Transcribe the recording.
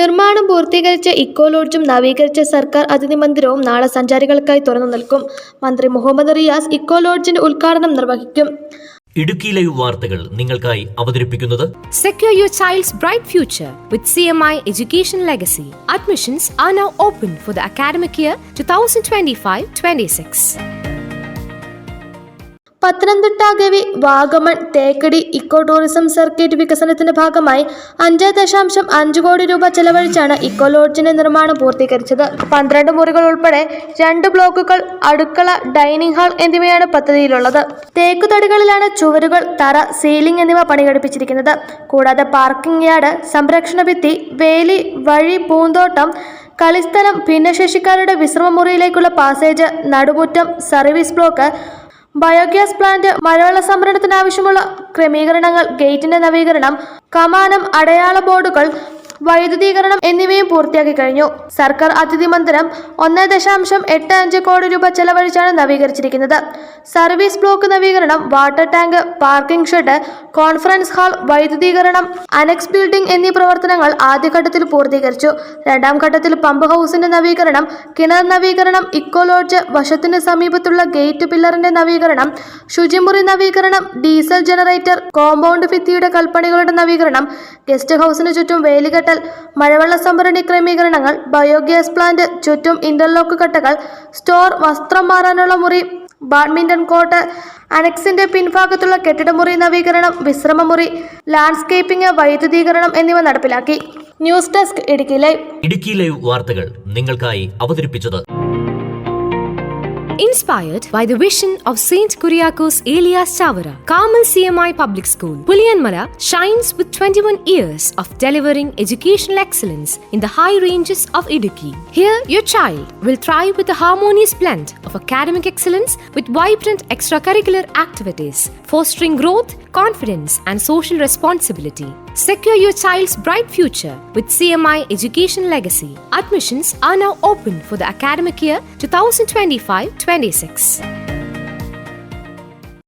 നിർമ്മാണം പൂർത്തീകരിച്ച ഇക്കോ ലോഡ്ജും നവീകരിച്ച സർക്കാർ അതിഥി മന്ദിരവും നാളെ സഞ്ചാരികൾക്കായി തുറന്നു നിൽക്കും. മന്ത്രി മുഹമ്മദ് റിയാസ് ഇക്കോ ലോഡ്ജിന്റെ ഉദ്ഘാടനം നിർവഹിക്കും. ഇടുക്കി ലൈവ് വാർത്തകൾ നിങ്ങൾക്കായി അവതരിപ്പിക്കുന്നത് secure your child's bright future with C M I bright legacy admissions are now open for the academic year two thousand twenty five 2025-26. Pathanamthitta Gavi Vagamon Thekkady eco tourism circuit വികസനത്തിന്റെ ഭാഗമായി അഞ്ച് ദശാംശം അഞ്ച് കോടി രൂപ ചെലവഴിച്ചാണ് ഇക്കോ ലോഡ്ജിന്റെ നിർമ്മാണം പൂർത്തീകരിച്ചത്. പന്ത്രണ്ട് മുറികൾ ഉൾപ്പെടെ രണ്ട് ബ്ലോക്കുകൾ അടുക്കള ഡൈനിങ് ഹാൾ എന്നിവയാണ് പദ്ധതിയിലുള്ളത്. തേക്കുതടികളിലാണ് ചുവരുകൾ തറ സീലിംഗ് എന്നിവ പണികടിപ്പിച്ചിരിക്കുന്നത് കൂടാതെ പാർക്കിംഗ് യാർഡ് സംരക്ഷണ ഭിത്തി വേലി വഴി പൂന്തോട്ടം കളിസ്ഥലം ഭിന്നശേഷിക്കാരുടെ വിശ്രമമുറിയിലേക്കുള്ള പാസേജ് നടുമുറ്റം സർവീസ് ബ്ലോക്ക് ബയോഗ്യാസ് പ്ലാന്റ് മഴവെള്ള സംഭരണത്തിനാവശ്യമുള്ള ക്രമീകരണങ്ങൾ ഗേറ്റിന്റെ നവീകരണം കമാനം അടയാള ബോർഡുകൾ വൈദ്യുതീകരണം എന്നിവയും പൂർത്തിയാക്കി കഴിഞ്ഞു. സർക്കാർ അതിഥി മന്ദിരം ഒന്ന് ദശാംശം എട്ട് അഞ്ച് കോടി രൂപ ചെലവഴിച്ചാണ് നവീകരിച്ചിരിക്കുന്നത്. സർവീസ് ബ്ലോക്ക് നവീകരണം water tank parking shed conference hall വൈദ്യുതീകരണം annex building എന്നീ പ്രവർത്തനങ്ങൾ ആദ്യഘട്ടത്തിൽ പൂർത്തീകരിച്ചു. രണ്ടാം ഘട്ടത്തിൽ പമ്പ് ഹൗസിന്റെ നവീകരണം കിണർ നവീകരണം ഇക്കോ ലോഡ്ജ് വശത്തിന് സമീപത്തുള്ള ഗേറ്റ് പില്ലറിന്റെ നവീകരണം ശുചിമുറി നവീകരണം ഡീസൽ ജനറേറ്റർ കോമ്പൗണ്ട് ഭിത്തിയുടെ കൽപ്പണികളുടെ നവീകരണം ഗസ്റ്റ് ഹൗസിന് ചുറ്റും വേലികെട്ടൽ മഴവെള്ള സംഭരണി ക്രമീകരണങ്ങൾ ബയോഗ്യാസ് പ്ലാന്റ് ചുറ്റും ഇന്റർലോക്ക് കട്ടകൾ സ്റ്റോർ വസ്ത്രം മാറാനുള്ള മുറി ബാഡ്മിന്റൺ കോർട്ട് അനക്സിന്റെ പിൻഭാഗത്തുള്ള കെട്ടിടമുറി നവീകരണം വിശ്രമമുറി ലാൻഡ്സ്കേപ്പിംഗ് വൈദ്യുതീകരണം എന്നിവ നടപ്പിലാക്കി. News desk Idukki live. Idukki live വാർത്തകൾ നിങ്ങൾക്കായി അവതരിപ്പിച്ചത് Inspired by the vision of Saint Kuriakos Elias Chavara, Carmel CMI Public School, Puliyanmala shines with 21 years of delivering educational excellence in the high ranges of Idukki. Here, your child will thrive with a harmonious blend of academic excellence with vibrant extracurricular activities, fostering growth, confidence, and social responsibility. Secure your child's bright future with CMI Education Legacy. Admissions are now open for the academic year 2025 26.